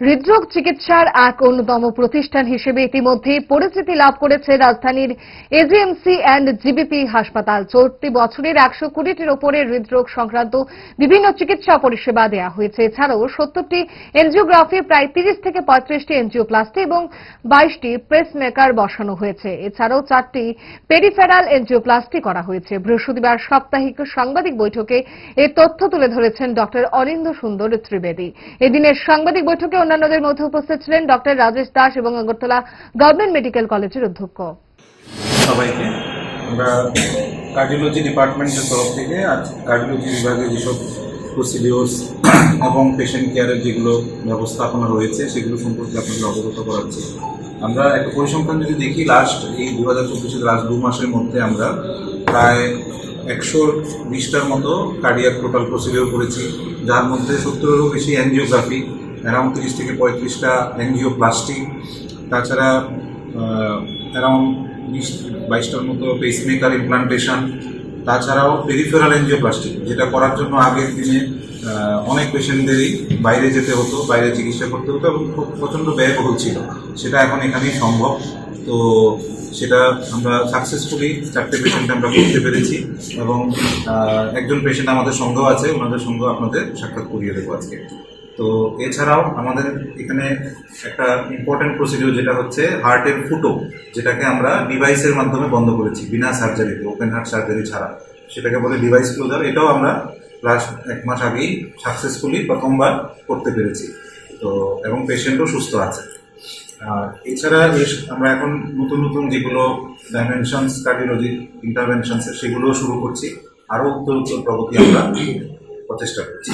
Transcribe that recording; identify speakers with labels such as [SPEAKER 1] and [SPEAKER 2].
[SPEAKER 1] হৃদরোগ চিকিৎসার এক অন্যতম প্রতিষ্ঠান হিসেবে ইতিমধ্যে পরিচিতি লাভ করেছে রাজধানীর এজিএমসি অ্যান্ড জিবিপি হাসপাতাল। চলতি বছরের একশো কোটিটির ওপরে হৃদরোগ সংক্রান্ত বিভিন্ন চিকিৎসা পরিষেবা দেওয়া হয়েছে। এছাড়াও সত্তরটি এনজিওগ্রাফি, প্রায় তিরিশ থেকে পঁয়ত্রিশটি এনজিওপ্লাস্টি এবং বাইশটি প্রেসমেকার বসানো হয়েছে। এছাড়াও চারটি পেরিফেরাল এনজিওপ্লাস্টি করা হয়েছে। বৃহস্পতিবার সাপ্তাহিক সাংবাদিক বৈঠকে এই তথ্য তুলে ধরেছেন ডক্টর অরিন্দ সুন্দর ত্রিবেদী। এদিনের সাংবাদিক বৈঠকে অন্যান্যদের মধ্যে উপস্থিত ছিলেন ডক্টর রাজেশ দাস এবং আগরতলা গভর্নমেন্ট মেডিকেল কলেজের অধ্যক্ষ।
[SPEAKER 2] সবাইকে আমরা কার্ডিওলজি ডিপার্টমেন্টের তরফ থেকে আজ কার্ডিওলজি বিভাগে যেসব প্রসিডিওর্স এবং পেশেন্ট কেয়ারের যেগুলো ব্যবস্থাপনা রয়েছে, সেগুলো সম্পর্কে আপনাদের অবগত করাচ্ছি। আমরা একটা পরিসংখ্যান যদি দেখি লাস্ট এই দু হাজার চব্বিশের লাস্ট দু মাসের মধ্যে আমরা প্রায় একশো বিশটার মতো কার্ডিয়াক টোটাল প্রসিডিওর করেছি, যার মধ্যে সত্তরেরও বেশি অ্যাঞ্জিওগ্রাফি অ্যারাউন্ড তিরিশ থেকে পঁয়ত্রিশটা অ্যাঞ্জিওপ্লাস্টি তাছাড়া অ্যারাউন্ড বিশ, বাইশটার মতো পেসমেকার ইমপ্লান্টেশন তাছাড়াও পেরিফেরাল এনজিওপ্লাস্টিক যেটা করার জন্য আগের দিনে অনেক পেশেন্টদেরই বাইরে যেতে হতো, বাইরে চিকিৎসা করতে হতো এবং খুব প্রচণ্ড ব্যয়বহুল ছিল। সেটা এখন এখানেই সম্ভব। তো সেটা আমরা সাকসেসফুলি চারটে পেশেন্ট আমরা করতে পেরেছি এবং একজন পেশেন্ট আমাদের সঙ্গেও আছে, ওনাদের সঙ্গেও আপনাদের সাক্ষাৎ করিয়ে দেবো আজকে। তো এছাড়াও আমাদের এখানে একটা ইম্পর্টেন্ট প্রসিডিওর যেটা হচ্ছে হার্টের ফুটো, যেটাকে আমরা ডিভাইসের মাধ্যমে বন্ধ করেছি বিনা সার্জারিতে ওপেন হার্ট সার্জারি ছাড়া। সেটাকে বলে ডিভাইস ক্লোজার এটাও আমরা লাস্ট এক মাস আগেই সাকসেসফুলি প্রথমবার করতে পেরেছি। তো, এবং পেশেন্টও সুস্থ আছে। আর এছাড়া আমরা এখন নতুন নতুন যেগুলো ডাইমেনশনস কার্ডিওলজি ইন্টারভেনশনস সেগুলোও শুরু করছি। আরও উত্তর উত্তর প্রগতি আমরা প্রচেষ্টা করছি।